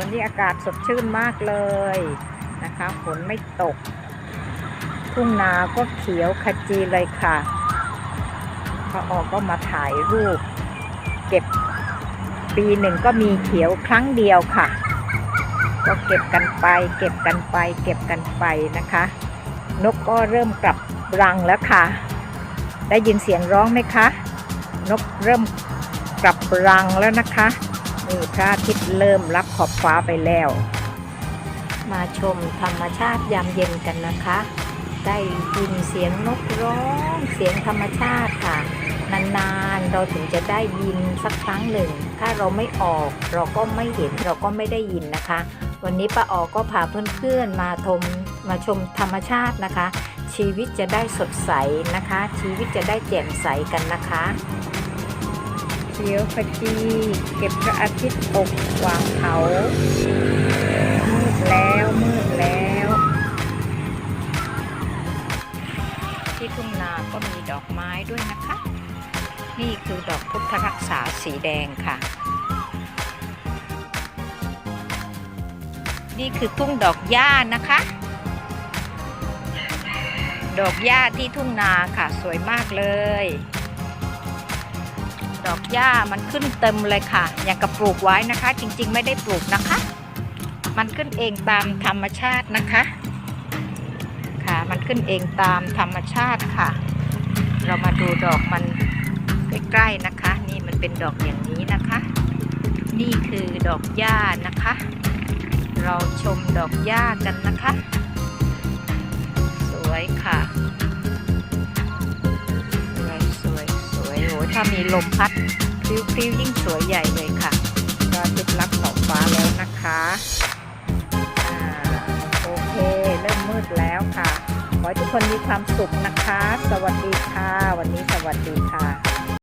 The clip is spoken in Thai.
วันนี้อากาศสดชื่นมากเลยนะคะฝนไม่ตก ทุ่งนาก็เขียวขจีเลยค่ะพอออกก็มาถ่ายรูป เก็บปีหนึ่งก็มีเขียวครั้งเดียวค่ะ ก็เก็บกันไป เก็บกันไป เก็บกันไปนะคะ นกก็เริ่มกลับรังแล้วค่ะ ได้ยินเสียงร้องไหมคะ นกเริ่มกลับรังแล้วนะคะ นี่พระอาทิตย์เริ่มรับขอบฟ้าไปแล้ว มาชมธรรมชาติยามเย็นกันนะคะ ได้ยินเสียงนกร้องเสียงธรรมชาติค่ะ นานๆเราถึงจะได้ยินสักครั้งหนึ่ง ถ้าเราไม่ออกเราก็ไม่เห็นเราก็ไม่ได้ยินนะคะ วันนี้ป้าออก็พาเพื่อนๆมาชมมาชมธรรมชาตินะคะ ชีวิตจะได้สดใสนะคะ ชีวิตจะได้แจ่มใสกันนะคะ เขียวขจีเก็บพระอาทิตย์ตกวางเขามืดแล้วมืดแล้ว ที่ทุ่งนาก็มีดอกไม้ด้วยนะคะ นี่คือดอกพุทธรักษาสีแดงค่ะ นี่คือทุ่งดอกหญ้านะคะ ดอกหญ้าที่ทุ่งนาค่ะสวยมากเลย ดอกหญ้ามันขึ้นเต็มเลยค่ะ อย่างกับปลูกไว้นะคะ จริงๆ ไม่ได้ปลูกนะคะ มันขึ้นเองตามธรรมชาตินะคะ ค่ะ มันขึ้นเองตามธรรมชาติค่ะ เรามาดูดอกมันใกล้ๆนะคะ นี่มันเป็นดอกอย่างนี้นะคะ นี่คือดอกหญ้านะคะ เราชมดอกหญ้ากันนะคะ สวยค่ะ ถ้ามีลมพัดพลิ้วๆยิ่งสวยใหญ่เลยค่ะ ก็ติดรับขอบฟ้าแล้วนะคะอ่าโอเค เริ่มมืดแล้วค่ะ ขอให้ทุกคนมีความสุขนะคะ สวัสดีค่ะ วันนี้สวัสดีค่ะ